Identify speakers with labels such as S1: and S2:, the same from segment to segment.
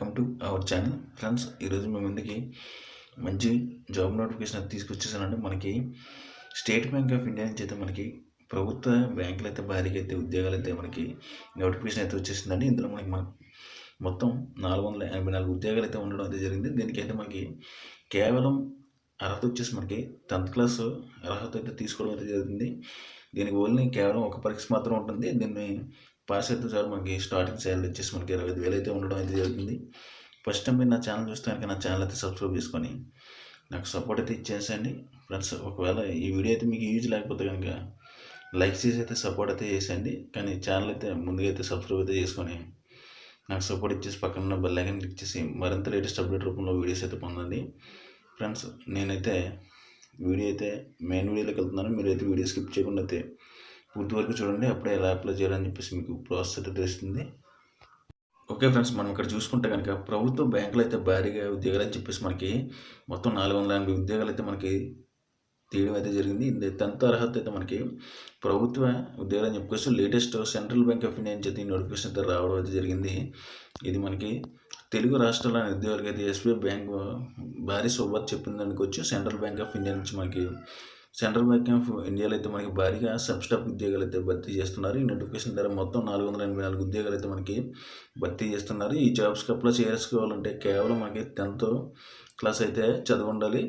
S1: Friends ఈరోజు మీ ముందుకి మంచి జాబ్ నోటిఫికేషన్ అయితే తీసుకొచ్చేసానండి. మనకి స్టేట్ బ్యాంక్ ఆఫ్ ఇండియా నుంచి అయితే మనకి ప్రభుత్వ బ్యాంకులు అయితే భారీగా అయితే ఉద్యోగాలు అయితే మనకి నోటిఫికేషన్ అయితే వచ్చేసిందండి. ఇందులో మనకి మన మొత్తం నాలుగు వందల ఎనభై నాలుగు ఉద్యోగాలు అయితే ఉండడం అయితే జరిగింది. దీనికైతే మనకి కేవలం అర్హత వచ్చేసి మనకి టెన్త్ క్లాస్ అర్హత అయితే తీసుకోవడం అయితే జరిగింది. దీనికి ఓన్లీ కేవలం ఒక పరీక్ష మాత్రం ఉంటుంది. దీన్ని పాస్ అయితే మనకి స్టార్టింగ్ శాలరీ వచ్చేసి మనకి ఇరవై ఐదు వేలు అయితే ఉండడం అయితే జరుగుతుంది ఫస్ట్ టైం మీరు నా ఛానల్ చూస్తే కనుక నా ఛానల్ అయితే సబ్స్క్రైబ్ చేసుకొని నాకు సపోర్ట్ అయితే ఇచ్చేసండి ఫ్రెండ్స్ ఒకవేళ ఈ వీడియో అయితే మీకు యూజ్ లేకపోతే కనుక లైక్ చేసి అయితే సపోర్ట్ అయితే చేసేయండి. కానీ ఛానల్ అయితే ముందుగా అయితే సబ్స్క్రైబ్ అయితే చేసుకొని నాకు సపోర్ట్ ఇచ్చేసి పక్కన ఉన్న బెల్ ఐకన్ క్లిక్ చేసి మరింత లేటెస్ట్ అప్డేట్ రూపంలో వీడియోస్ అయితే పొందండి. ఫ్రెండ్స్ నేనైతే వీడియో అయితే మెయిన్ వీడియోలోకి వెళ్తున్నాను. మీరు అయితే వీడియో స్కిప్ చేయకుండా అయితే పూర్తి వరకు చూడండి అప్పుడే ఎలా అప్లై చేయాలని చెప్పేసి మీకు ప్రాసెస్ తెలుస్తుంది. ఓకే ఫ్రెండ్స్ మనం ఇక్కడ చూసుకుంటే కనుక ప్రభుత్వ బ్యాంకులు అయితే భారీగా ఉద్యోగాలు అని చెప్పేసి మనకి మొత్తం నాలుగు వందల ఎనభై ఉద్యోగాలు అయితే మనకి తీయడం అయితే జరిగింది. ఇది టెన్త్ అర్హత అయితే మనకి ప్రభుత్వ ఉద్యోగాలు అని చెప్పుకోవచ్చు latest central bank of India నుంచి అయితే నోటిఫికేషన్ అయితే రావడం అయితే జరిగింది. ఇది మనకి తెలుగు రాష్ట్రాల ఉద్యోగాలకి అయితే ఎస్బీఐ బ్యాంక్ భారీ శుభార్త చెప్పింది అనుకోవచ్చు సెంట్రల్ బ్యాంక్ ఆఫ్ ఇండియా నుంచి మనకి సెంట్రల్ బ్యాంక్ ఆఫ్ ఇండియాలో అయితే మనకి భారీగా సబ్ స్టాఫ్ ఉద్యోగాలు అయితే భర్తీ చేస్తున్నారు. ఈ నోటిఫికేషన్ ద్వారా మొత్తం నాలుగు వందల ఎనభై నాలుగు ఉద్యోగాలు అయితే మనకి భర్తీ చేస్తున్నారు. ఈ జాబ్స్కి అప్లై చేసుకోవాలంటే కేవలం మనకి టెన్త్ క్లాస్ అయితే చదివి ఉండాలి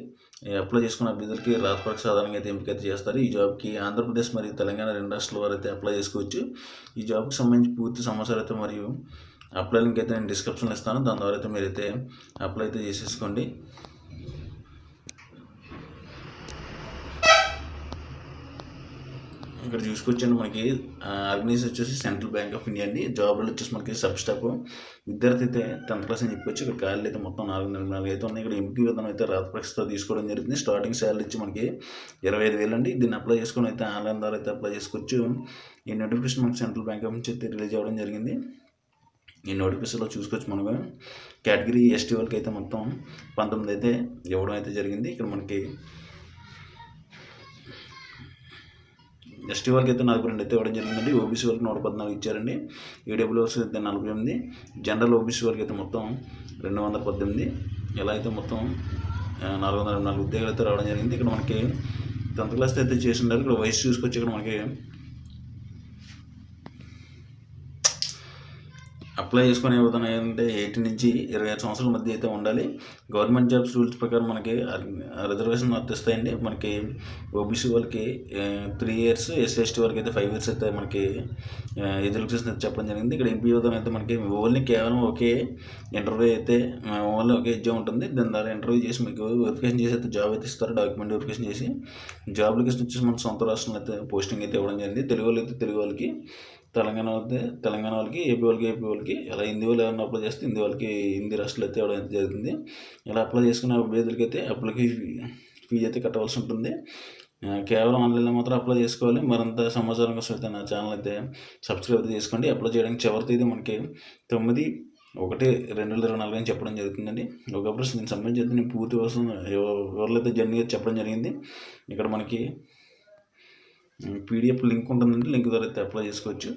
S1: అప్లై చేసుకున్న అభ్యర్థులకి రాతపరక సాధారణంగా అయితే ఎంపిక అయితే చేస్తారు. ఈ జాబ్కి ఆంధ్రప్రదేశ్ మరియు తెలంగాణ రెండు రాష్ట్రాల వారు అయితే అప్లై చేసుకోవచ్చు. ఈ జాబ్కి సంబంధించి పూర్తి సమాచారం అయితే మరియు అప్లై లింక్ అయితే నేను డిస్క్రిప్షన్లో ఇస్తాను. దాని ద్వారా అయితే మీరైతే అప్లై అయితే చేసేసుకోండి. ఇక్కడ చూసుకొచ్చాను మనకి ఆర్గనైజ్ వచ్చేసి సెంట్రల్ బ్యాంక్ ఆఫ్ ఇండియా అండి. జాబ్లు వచ్చేసి మనకి సబ్ స్టాఫ్. విద్యార్థి అయితే టెన్త్ క్లాస్ అని చెప్పొచ్చు. ఇక్కడ ఖాళీలు అయితే మొత్తం నాలుగు వందల నాలుగు అయితే ఉన్నాయి. ఇక్కడ ఎంపీ విధానం అయితే రాత పరీక్షతో తీసుకోవడం జరుగుతుంది. స్టార్టింగ్ శాలరీ ఇచ్చి మనకి ఇరవై ఐదు వేలు అండి. దీన్ని అప్లై చేసుకొని అయితే ఆన్లైన్ ద్వారా అయితే అప్లై చేసుకోవచ్చు. ఈ నోటిఫికేషన్ మనకి సెంట్రల్ బ్యాంక్ ఆఫ్ నుంచి అయితే రిలీజ్ అవ్వడం జరిగింది. ఈ నోటిఫికేషన్లో చూసుకోవచ్చు మనకు కేటగిరీ ఎస్టీ వాళ్ళకి అయితే మొత్తం పంతొమ్మిది అయితే ఇవ్వడం అయితే జరిగింది. ఇక్కడ మనకి ఎస్టీ వాళ్ళకి అయితే నలభై రెండు అయితే ఇవ్వడం జరిగిందండి. ఓబీసీ వాళ్ళకి నూట పద్నాలుగు ఇచ్చారండి. ఈడబ్ల్యూఎస్ అయితే నలభై ఎనిమిది. జనరల్ ఓబీసీ వాళ్ళకి అయితే మొత్తం రెండు వందల పద్దెనిమిది. ఇలా అయితే మొత్తం నాలుగు వందల నాలుగు ఉద్యోగాలు అయితే రావడం జరిగింది. ఇక్కడ మనకి టెన్త్ క్లాస్ అయితే చేసి ఉండాలి ఇక్కడ వయసు చూసుకొచ్చి ఇక్కడ మనకి అప్లై చేసుకునే విధానం ఏంటంటే ఎయిటీన్ నుంచి ఇరవై ఐదు సంవత్సరాల మధ్య అయితే ఉండాలి. గవర్నమెంట్ జాబ్స్ రూల్స్ ప్రకారం మనకి రిజర్వేషన్ వర్తిస్తాయండి. మనకి ఓబీసీ వాళ్ళకి త్రీ ఇయర్స్ ఎస్సీ ఎస్టీ వాళ్ళకి అయితే ఫైవ్ ఇయర్స్ అయితే మనకి రిజర్వేషన్ అయితే చెప్పడం జరిగింది. ఇక్కడ ఎంపీ విధానం అయితే మనకి ఓన్లీ కేవలం ఒకే ఇంటర్వ్యూ అయితే ఓన్లీ ఒకే ఎగ్జామ్ ఉంటుంది. దాని ద్వారా ఇంటర్వ్యూ చేసి మీకు వెరిఫికేషన్ చేసి అయితే జాబ్ అయితే ఇస్తారు. డాక్యుమెంట్ వెరిఫికేషన్ చేసి జాబ్ లొకేషన్ వచ్చేసి మన సొంత రాష్ట్రంలో అయితే పోస్టింగ్ అయితే ఇవ్వడం జరిగింది. తెలుగు వాళ్ళు అయితే తెలుగు వాళ్ళకి తెలంగాణ వాళ్ళకి తెలంగాణ వాళ్ళకి ఏపీ వాళ్ళకి ఏపీ వాళ్ళకి ఇలా హిందీ వాళ్ళు ఏమైనా అప్లై చేస్తే హిందీ వాళ్ళకి హిందీ రాష్ట్రాలు అయితే ఇవ్వడం అయితే జరుగుతుంది. ఇలా అప్లై చేసుకున్న అభ్యర్థులకి అయితే అప్లైకి ఫీజు అయితే కట్టవలసి ఉంటుంది. కేవలం ఆన్లైన్లో మాత్రం అప్లై చేసుకోవాలి. మరింత సమాచారం కోసం అయితే నా ఛానల్ అయితే సబ్స్క్రైబ్ అయితే చేసుకోండి. అప్లై చేయడానికి చివరి తేదీ మనకి తొమ్మిది ఒకటి రెండు వేల ఇరవై నాలుగు అని చెప్పడం జరుగుతుందండి. ఒకప్పుడు నేను సంబంధించి నేను పూర్తి కోసం ఎవరైతే అయితే జర్నీ చెప్పడం జరిగింది. ఇక్కడ మనకి పీడిఎఫ్ లింక్ ఉంటుందండి లింక్ ద్వారా అయితే అప్లై చేసుకోవచ్చు.